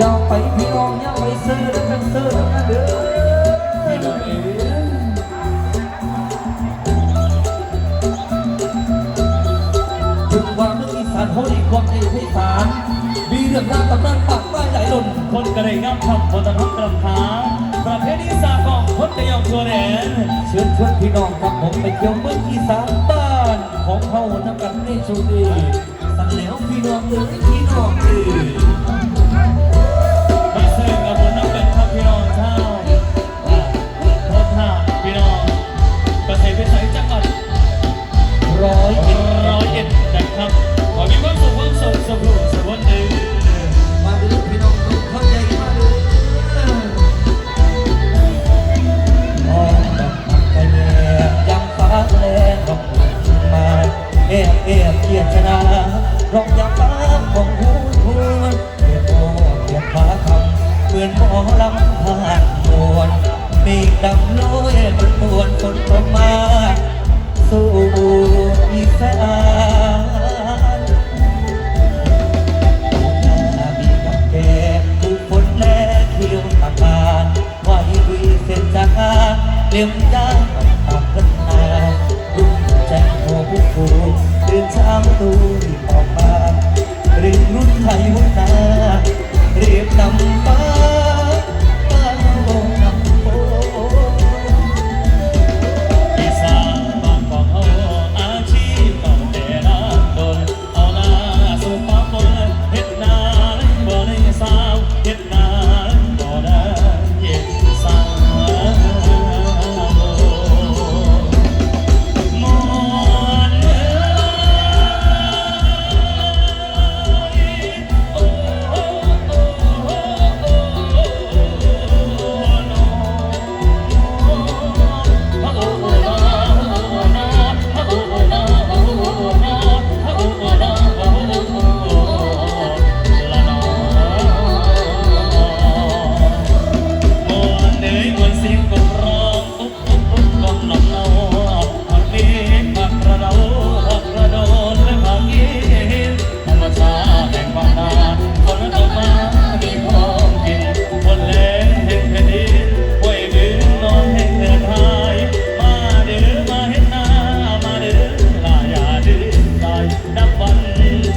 ยาวไปพี่น้องยาวไปเสื้อแล้วกันเสื้อแล้วกันเด้อพี่น้องเอ๋ยถึงว่าเมืองอีสานเขาดีกว่าในอีสานมีเรื่องราวตำนานปากใต้หลายหล่นคนกระไรงับคำบนตะพักกำพาประเพณีสากองคนกระยองตัวแหนเชิญชวนพี่น้องครับผมไปเที่ยวเมืองอีสานบ้านของเขาทำกันในช่วงนี้สั่งแล้วพี่น้องเอ้ยพี่น้องเอ้ย แอบแอบเกียรชนะรองยับฟ้าของหูทวนเกียรโอเกียรฟ้าคำเหมือนหมอลำผ่านมวลมีดำลอยมันปวนฝนตกมาสู่อีสานนาบีกับแกผู้ฝนและเที่ยวทางการไหววีเส้นจางเลี้ยง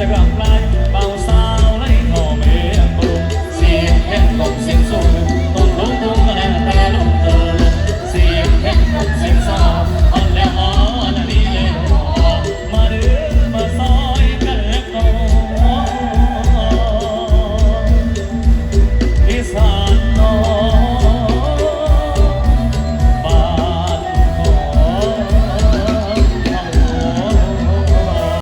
Instagram.